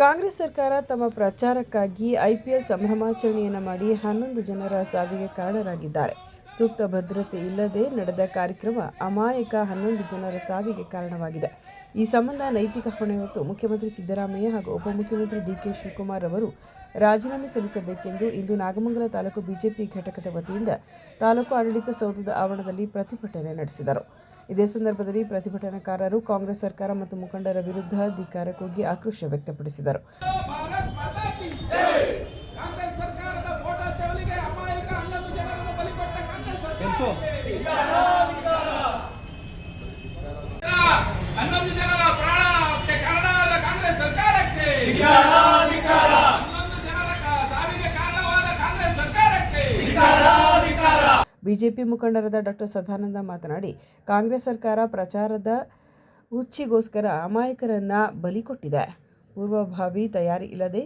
ಕಾಂಗ್ರೆಸ್ ಸರ್ಕಾರ ತಮ್ಮ ಪ್ರಚಾರಕ್ಕಾಗಿ ಐಪಿಎಲ್ ಸಂಭ್ರಮಾಚರಣೆಯನ್ನು ಮಾಡಿ ಹನ್ನೊಂದು ಜನರ ಸಾವಿಗೆ ಕಾರಣರಾಗಿದ್ದಾರೆ ಸೂಕ್ತ ಭದ್ರತೆ ಇಲ್ಲದೆ ನಡೆದ ಕಾರ್ಯಕ್ರಮ ಅಮಾಯಕ ಹನ್ನೊಂದು ಜನರ ಸಾವಿಗೆ ಕಾರಣವಾಗಿದೆ. ಈ ಸಂಬಂಧ ನೈತಿಕ ಹೊಣೆ ಹೊತ್ತು ಮುಖ್ಯಮಂತ್ರಿ ಸಿದ್ದರಾಮಯ್ಯ ಹಾಗೂ ಉಪಮುಖ್ಯಮಂತ್ರಿ ಡಿಕೆ ಶಿವಕುಮಾರ್ ಅವರು ರಾಜೀನಾಮೆ ಸಲ್ಲಿಸಬೇಕೆಂದು ಇಂದು ನಾಗಮಂಗಲ ತಾಲೂಕು ಬಿಜೆಪಿ ಘಟಕದ ವತಿಯಿಂದ ತಾಲೂಕು ಆಡಳಿತ ಸೌಧದ ಆವರಣದಲ್ಲಿ ಪ್ರತಿಭಟನೆ ನಡೆಸಿದರು. ಇದೇ ಸಂದರ್ಭದಲ್ಲಿ ಪ್ರತಿಭಟನಾಕಾರರು ಕಾಂಗ್ರೆಸ್ ಸರ್ಕಾರ ಮತ್ತು ಮುಖಂಡರ ವಿರುದ್ಧ ಧಿಕ್ಕಾರ ಕೂಗಿ ಆಕ್ರೋಶ ವ್ಯಕ್ತಪಡಿಸಿದರು ಭಾರತ್ ಮಾತಾ ಕಿ ಕಾಂಗ್ರೆಸ್ ಸರ್ಕಾರದ ಫೋಟೋ ತೆವಲಿಗೆ ಅಮಾಯಕ ಹನ್ನೊಂದು ಜನರನ್ನು ಬಲಿಕೊಟ್ಟ ಕಾಂಗ್ರೆಸ್ ಸರ್ಕಾರಕ್ಕೆ ಹನ್ನೊಂದು ಜನರ ಪ್ರಾಣಕ್ಕೆ ಕಾರಣವಾದ ಕಾಂಗ್ರೆಸ್ ಸರ್ಕಾರಕ್ಕೆ ಹನ್ನೊಂದು ಜನರ ಕ- ಸಾವಿಗೆ ಕಾರಣವಾದ ಕಾಂಗ್ರೆಸ್ ಸರ್ಕಾರಕ್ಕೆ ಬಿಜೆಪಿ ಮುಖಂಡರಾದ ಡಾಕ್ಟರ್ ಸದಾನಂದ ಮಾತನಾಡಿ, ಕಾಂಗ್ರೆಸ್ ಸರ್ಕಾರ ಪ್ರಚಾರದ ಹುಚ್ಚಿಗೋಸ್ಕರ ಅಮಾಯಕರನ್ನು ಬಲಿ ಕೊಟ್ಟಿದೆ. ಪೂರ್ವಭಾವಿ ತಯಾರಿ ಇಲ್ಲದೆ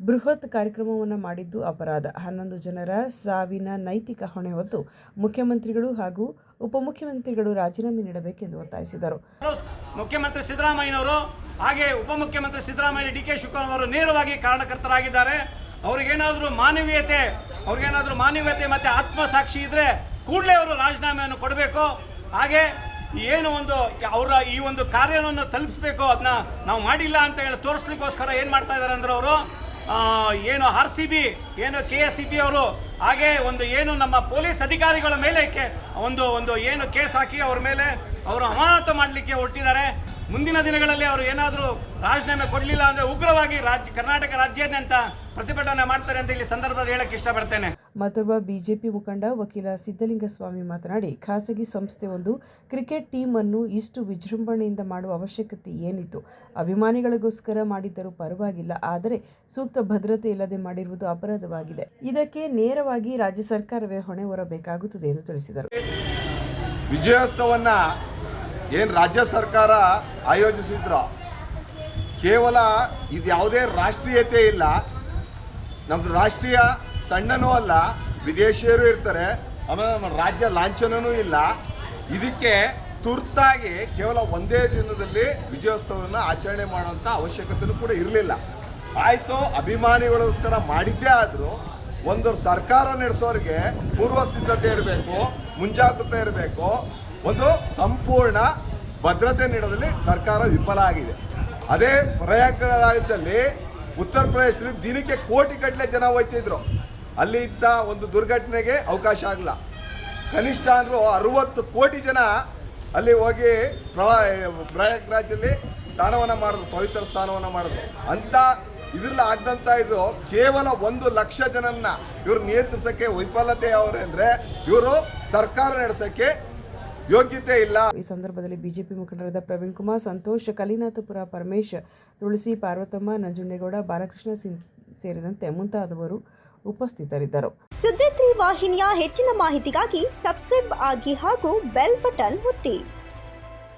ಬೃಹತ್ ಕಾರ್ಯಕ್ರಮವನ್ನು ಮಾಡಿದ್ದು ಅಪರಾಧ. ಹನ್ನೊಂದು ಜನರ ಸಾವಿನ ನೈತಿಕ ಹೊಣೆ ಹೊತ್ತು ಮುಖ್ಯಮಂತ್ರಿಗಳು ಹಾಗೂ ಉಪಮುಖ್ಯಮಂತ್ರಿಗಳು ರಾಜೀನಾಮೆ ನೀಡಬೇಕೆಂದು ಒತ್ತಾಯಿಸಿದರು. ಮುಖ್ಯಮಂತ್ರಿ ಸಿದ್ದರಾಮಯ್ಯನವರು ಹಾಗೆ ಉಪಮುಖ್ಯಮಂತ್ರಿ ಸಿದ್ದರಾಮಯ್ಯ, ಡಿ ಕೆ ಶಿವಕುಮಾರ್ ಅವರು ನೇರವಾಗಿ ಕಾರಣಕರ್ತರಾಗಿದ್ದಾರೆ. ಅವ್ರಿಗೇನಾದರೂ ಮಾನವೀಯತೆ ಅವ್ರಿಗೇನಾದರೂ ಮಾನವೀಯತೆ ಮತ್ತು ಆತ್ಮಸಾಕ್ಷಿ ಇದ್ದರೆ ಕೂಡಲೇ ಅವರು ರಾಜೀನಾಮೆಯನ್ನು ಕೊಡಬೇಕು. ಹಾಗೆ ಏನು ಒಂದು ಅವರ ಈ ಒಂದು ಕಾರ್ಯವನ್ನು ತಲುಪಿಸ್ಬೇಕು ಅದನ್ನ ನಾವು ಮಾಡಿಲ್ಲ ಅಂತ ಹೇಳಿ ತೋರಿಸ್ಲಿಕ್ಕೋಸ್ಕರ ಏನು ಮಾಡ್ತಾ ಇದ್ದಾರೆ ಅಂದ್ರೆ ಅವರು ಏನು ಆರ್ ಸಿ ಬಿ, ಏನು ಕೆ ಎಸ್ ಸಿ ಬಿ ಅವರು, ಹಾಗೆ ಒಂದು ಏನು ನಮ್ಮ ಪೊಲೀಸ್ ಅಧಿಕಾರಿಗಳ ಮೇಲೆ ಒಂದು ಒಂದು ಏನು ಕೇಸ್ ಹಾಕಿ ಅವ್ರ ಮೇಲೆ ಅವರು ಅಮಾನತು ಮಾಡಲಿಕ್ಕೆ ಹೊರಟಿದ್ದಾರೆ. ಮುಂದಿನ ದಿನಗಳಲ್ಲಿ ಅವರು ಏನಾದರೂ ರಾಜೀನಾಮೆ ಕೊಡಲಿಲ್ಲ ಅಂದರೆ ಉಗ್ರವಾಗಿ ರಾಜ್ಯ ಕರ್ನಾಟಕ ರಾಜ್ಯಾದ್ಯಂತ ಪ್ರತಿಭಟನೆ ಮಾಡ್ತಾರೆ ಅಂತ ಇಲ್ಲಿ ಸಂದರ್ಭದಲ್ಲಿ ಹೇಳಕ್ಕೆ ಇಷ್ಟಪಡ್ತೇನೆ. ಮತ್ತೊಬ್ಬ ಬಿಜೆಪಿ ಮುಖಂಡ ವಕೀಲ ಸಿದ್ದಲಿಂಗಸ್ವಾಮಿ ಮಾತನಾಡಿ ಖಾಸಗಿ ಸಂಸ್ಥೆ ಒಂದು ಕ್ರಿಕೆಟ್ ಟೀಮ್ ಅನ್ನು ಇಷ್ಟು ವಿಜೃಂಭಣೆಯಿಂದ ಮಾಡುವ ಅವಶ್ಯಕತೆ ಏನಿತ್ತು? ಅಭಿಮಾನಿಗಳಿಗೋಸ್ಕರ ಮಾಡಿದ್ದರೂ ಪರವಾಗಿಲ್ಲ ಆದರೆ ಸೂಕ್ತ ಭದ್ರತೆ ಇಲ್ಲದೆ ಮಾಡಿರುವುದು ಅಪರಾಧವಾಗಿದೆ. ಇದಕ್ಕೆ ನೇರವಾಗಿ ರಾಜ್ಯ ಸರ್ಕಾರವೇ ಹೊಣೆ ಹೊರಬೇಕಾಗುತ್ತದೆ ಎಂದು ತಿಳಿಸಿದರು. ವಿಜಯೋತ್ಸವನ್ನ ಏನು ರಾಜ್ಯ ಸರ್ಕಾರ ಆಯೋಜಿಸಿದ್ರು? ಕೇವಲ ಇದು ಯಾವುದೇ ರಾಷ್ಟ್ರೀಯತೆ ಇಲ್ಲ. ನಮ್ಮದು ರಾಷ್ಟ್ರೀಯ ತಂಡನೂ ಅಲ್ಲ, ವಿದೇಶಿಯರು ಇರ್ತಾರೆ ಆಮೇಲೆ ನಮ್ಮ ರಾಜ್ಯ ಲಾಂಛನವೂ ಇಲ್ಲ. ಇದಕ್ಕೆ ತುರ್ತಾಗಿ ಕೇವಲ ಒಂದೇ ದಿನದಲ್ಲಿ ವಿಜಯೋತ್ಸವವನ್ನು ಆಚರಣೆ ಮಾಡುವಂಥ ಅವಶ್ಯಕತೆಯೂ ಕೂಡ ಇರಲಿಲ್ಲ. ಆಯಿತು ಅಭಿಮಾನಿಗಳೋಸ್ಕರ ಮಾಡಿದ್ದೇ ಆದರೂ ಒಂದು ಸರ್ಕಾರ ನಡೆಸೋರಿಗೆ ಪೂರ್ವ ಸಿದ್ಧತೆ ಇರಬೇಕು, ಮುಂಜಾಗ್ರತೆ ಇರಬೇಕು ಒಂದು ಸಂಪೂರ್ಣ ಭದ್ರತೆ ನೀಡೋದ್ರಲ್ಲಿ ಸರ್ಕಾರ ವಿಫಲ ಆಗಿದೆ. ಅದೇ ಪ್ರಯಾಗರಾಜಲ್ಲಿ ಉತ್ತರ ಪ್ರದೇಶದಲ್ಲಿ ದಿನಕ್ಕೆ ಕೋಟಿ ಗಟ್ಟಲೆ ಜನ ಹೋಯ್ತಿದ್ರು. ಅಲ್ಲಿ ಇದ್ದ ಒಂದು ದುರ್ಘಟನೆಗೆ ಅವಕಾಶ ಆಗಲ್ಲ ಕನಿಷ್ಠ ಅಂದರೂ ಅರುವತ್ತು ಕೋಟಿ ಜನ ಅಲ್ಲಿ ಹೋಗಿ ಪ್ರವಾ, ಪ್ರಯಾಗ್ರಾಜಲ್ಲಿ ಸ್ನಾನವನ್ನು ಮಾಡಿದ್ರು, ಪವಿತ್ರ ಸ್ಥಾನವನ್ನು ಮಾಡಿದ್ರು. ಅಂತ ಇದ್ರಲ್ಲಿ ಆಗದಂತ ಇದು ಕೇವಲ ಒಂದು ಲಕ್ಷ ಜನನ್ನ ಇವರು ನಿಯಂತ್ರಿಸೋಕ್ಕೆ ವೈಫಲ್ಯತೆ ಅವರೇ ಅಂದರೆ ಇವರು ಸರ್ಕಾರ ನಡೆಸಕ್ಕೆ ಯೋಗ್ಯತೆ ಇಲ್ಲ. ಈ ಸಂದರ್ಭದಲ್ಲಿ ಬಿಜೆಪಿ ಮುಖಂಡರಾದ ಪ್ರವೀಣ್ ಕುಮಾರ್ ಸಂತೋಷ್ ಕಲಿನಾಥಪುರ ಪರಮೇಶ್ ತುಳಸಿ ಪಾರ್ವತಮ್ಮ ನಂಜುಂಡೇಗೌಡ ಬಾಲಕೃಷ್ಣ ಸಿಂಗ್ ಸೇರಿದಂತೆ ಮುಂತಾದವರು ಉಪಸ್ಥಿತರಿದ್ದರು. ಸುದ್ದಿ ತ್ರೀ ವಾಹಿನಿಯ ಹೆಚ್ಚಿನ ಮಾಹಿತಿಗಾಗಿ ಸಬ್ಸ್ಕ್ರೈಬ್ ಆಗಿ ಹಾಗೂ ಬೆಲ್ ಬಟನ್ ಒತ್ತಿ.